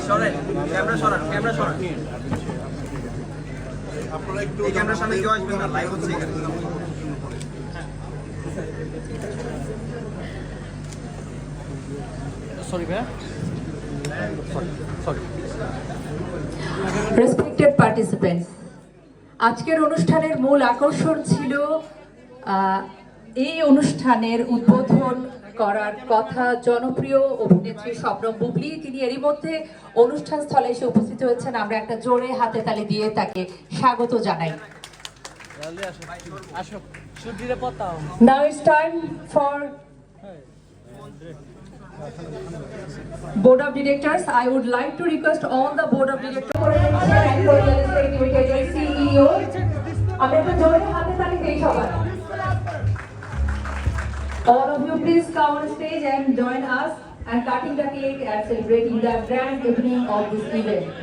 সরেন। Camera সরান camera সরান। এই ক্যামেরার সামনে কেউ আসবেন না লাইভ হচ্ছে এখানে। সরি ভাইয়া। রেসপেক্টেড পার্টিসিপেন্টস আজকের অনুষ্ঠানের মূল আকর্ষণ ছিল আহ, এই অনুষ্ঠানের উদ্বোধন করার কথা জনপ্রিয় অভিনেত্রী স্বপ্নম বুবলি তিনি এরই মধ্যে অনুষ্ঠান স্থলে এসে উপস্থিত হয়েছেন আমরা একটা জোরে হাতে তালি দিয়ে তাকে স্বাগত জানাই Now it's time for Board of Directors. I would like to request all the Board of Directors CEO. All of you please come on stage and join us and cutting the cake and celebrating the grand evening of this event.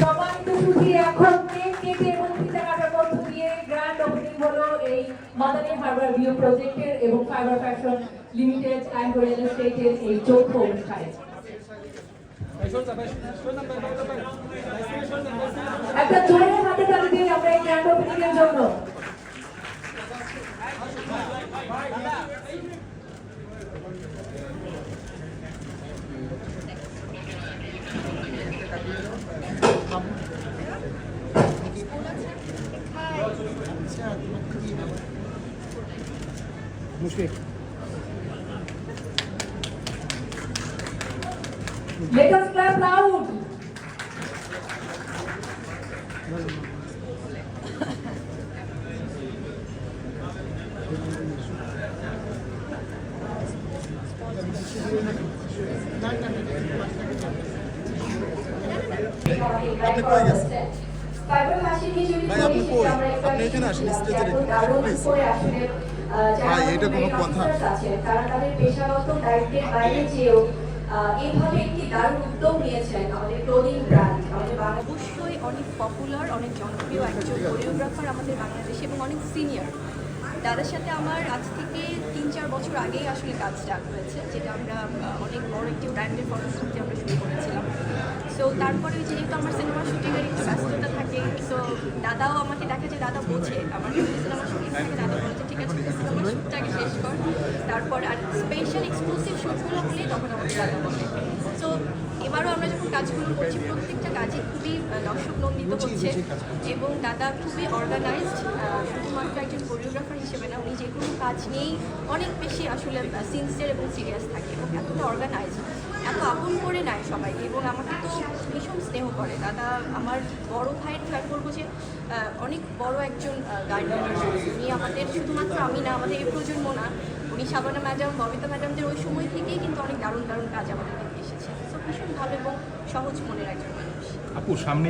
সবাই তো শুধু এখন এই Madani Harbour view প্রজেক্টের এবং fibre fashion limited and real এস্টেটের এই যৌথ অনুষ্ঠানে। একটা জোরে হাতে তালি দিয়ে আমরা এই গ্র্যান্ড ওপেনিং এর জন্য Mushfiq Let us clap loud. আপনি কই গেছেন? ভাই, আপনি কই? আপনি এখানে আসেন, please। ভাই, এটা কোনো কথা? তারা তাদের পেশাগত দায়িত্বের বাইরে আহ, এইভাবে একটি দারুণ উদ্যোগ নিয়েছেন আমাদের ক্লোদিং ব্র্যান্ড আমাদের অবশ্যই অনেক পপুলার অনেক জনপ্রিয় একজন কোরিওগ্রাফার আমাদের বাংলাদেশে এবং অনেক সিনিয়র দাদার সাথে আমার আজ থেকে তিন চার বছর আগেই আসলে কাজ স্টার্ট হয়েছে যেটা আমরা অনেক বড় একটি ব্র্যান্ডের ফটোশ্যুটে আমরা শুরু করেছিলাম সো তারপরে ওই যেহেতু আমার সিনেমা শুটিংয়ের একটু ব্যস্ততা থাকে সো দাদাও আমাকে দেখে যে, দাদা বোঝে আমার দাদা বলেছে, ঠিক আছে সিনেমা শ্যুটটাকে শেষ কর। তারপর আর স্পেশাল এক্সক্লুসিভ শুটগুলো হলে তখন আমাকে দাদা বলে। তো এবারও আমরা কাজগুলো করছি। প্রত্যেকটা কাজে খুবই দর্শক নন্দিত হচ্ছে এবং দাদা খুবই অর্গানাইজড শুধুমাত্র একজন কোরিওগ্রাফার হিসেবে না উনি যে কোনো কাজ নিয়েই অনেক বেশি আসলে সিনসিয়ার এবং সিরিয়াস থাকে এবং এতটা অর্গানাইজড এত আপন করে নেয় সবাই এবং আমাকে তো ভীষণ স্নেহ করে। দাদা আমার বড় ভাইয়ের ট্রাই করব যে অনেক বড় একজন গার্ডেন উনি আমাদের শুধুমাত্র আমি না আমাদের এই প্রজন্ম না উনি শাবানা ম্যাডাম ববিতা ম্যাডামদের ওই সময় থেকেই কিন্তু অনেক দারুণ দারুণ কাজ আমাদের এসেছে। ভীষণ এবং সহজ মনের একজন মানুষ। আপু সামনে